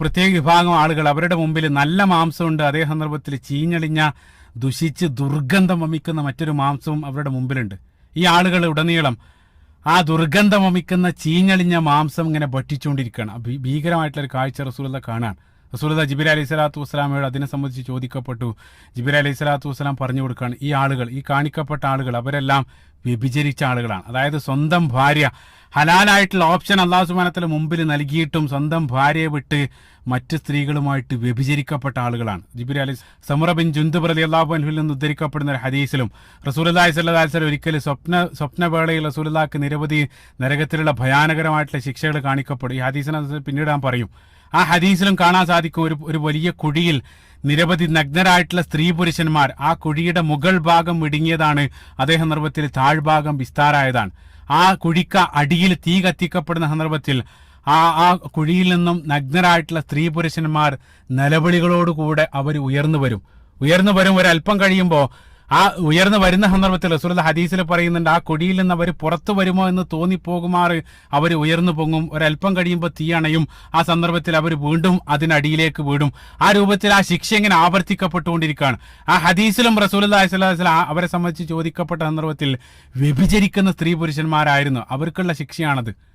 പ്രത്യേക വിഭാഗം ആളുകൾ അവരുടെ മുമ്പിൽ നല്ല മാംസമുണ്ട്. അതേ സന്ദർഭത്തിൽ ചീഞ്ഞളിഞ്ഞ ദുഷിച്ച് ദുർഗന്ധം വമിക്കുന്ന മറ്റൊരു മാംസവും അവരുടെ മുമ്പിലുണ്ട്. ഈ ആളുകൾ ഉടനീളം ആ ദുർഗന്ധം വമിക്കുന്ന ചീഞ്ഞളിഞ്ഞ മാംസം ഇങ്ങനെ ഭക്ഷിച്ചുകൊണ്ടിരിക്കുകയാണ് ഭീകരമായിട്ടുള്ളൊരു കാഴ്ച റസൂലത കാണാൻ. റസൂലത ജിബിർ അലൈഹി സ്വലാത്തു വസ്സലാമയോട് അതിനെ സംബന്ധിച്ച് ചോദിക്കപ്പെട്ടു. ജിബിർ അലൈഹി സ്വലാത്തു വസ്സലാം പറഞ്ഞു കൊടുക്കുകയാണ്. ഈ ആളുകൾ ഈ കാണിക്കപ്പെട്ട ആളുകൾ അവരെല്ലാം വ്യഭിചരിച്ച ആളുകളാണ്. അതായത് സ്വന്തം ഭാര്യ. ഹലാലായിട്ടുള്ള ഓപ്ഷൻ അള്ളാഹു സുബാനത്തിന് മുമ്പിൽ നൽകിയിട്ടും സ്വന്തം ഭാര്യയെ വിട്ട് മറ്റ് സ്ത്രീകളുമായിട്ട് വ്യഭിചരിക്കപ്പെട്ട ആളുകളാണ്. ജിബിരി അലി സമുറ ബിൻ ജുന്ദു പ്രതി അള്ളാഹു അൻഹുൽ നിന്ന് ഉദ്ധരിക്കപ്പെടുന്ന ഒരു ഹദീസിലും റസൂലി സ്വല്ലാസ്ലം ഒരിക്കൽ സ്വപ്ന സ്വപ്നവേളയിൽ റസൂലുല്ലാക്ക് നിരവധി നരകത്തിലുള്ള ഭയാനകരമായിട്ടുള്ള ശിക്ഷകൾ കാണിക്കപ്പെടും. ഈ ഹദീസിനെ പിന്നീട് ഞാൻ പറയും. ആ ഹദീസിലും കാണാൻ സാധിക്കും ഒരു ഒരു വലിയ കുഴിയിൽ നിരവധി നഗ്നരായിട്ടുള്ള സ്ത്രീ പുരുഷന്മാർ ആ കുഴിയുടെ മുകൾ ഭാഗം ഇടുങ്ങിയതാണ്. അതേ സന്ദർഭത്തിൽ താഴ്ഭാഗം വിസ്താരായതാണ്. ആ കുഴിക്ക അടിയിൽ തീ കത്തിക്കപ്പെടുന്ന സന്ദർഭത്തിൽ ആ ആ കുഴിയിൽ നിന്നും നഗ്നരായിട്ടുള്ള സ്ത്രീ പുരുഷന്മാർ നിലവിളികളോടുകൂടെ അവർ ഉയർന്നു വരും. ഉയർന്നു വരും. ഒരല്പം കഴിയുമ്പോൾ ആ ഉയർന്നു വരുന്ന സന്ദർഭത്തിൽ റസൂൽ ഹദീസിൽ പറയുന്നുണ്ട് ആ കൊടിയിൽ നിന്ന് അവർ പുറത്തു വരുമോ എന്ന് തോന്നിപ്പോകുമാറ് അവർ ഉയർന്നു പൊങ്ങും. ഒരല്പം കഴിയുമ്പോൾ തീ അണയും. ആ സന്ദർഭത്തിൽ അവർ വീണ്ടും അതിനടിയിലേക്ക് വീടും. ആ രൂപത്തിൽ ആ ശിക്ഷ ഇങ്ങനെ ആവർത്തിക്കപ്പെട്ടുകൊണ്ടിരിക്കുകയാണ്. ആ ഹദീസിലും റസൂൽ അവരെ സംബന്ധിച്ച് ചോദിക്കപ്പെട്ട സന്ദർഭത്തിൽ വ്യഭിചരിക്കുന്ന സ്ത്രീ പുരുഷന്മാരായിരുന്നു. അവർക്കുള്ള ശിക്ഷയാണത്.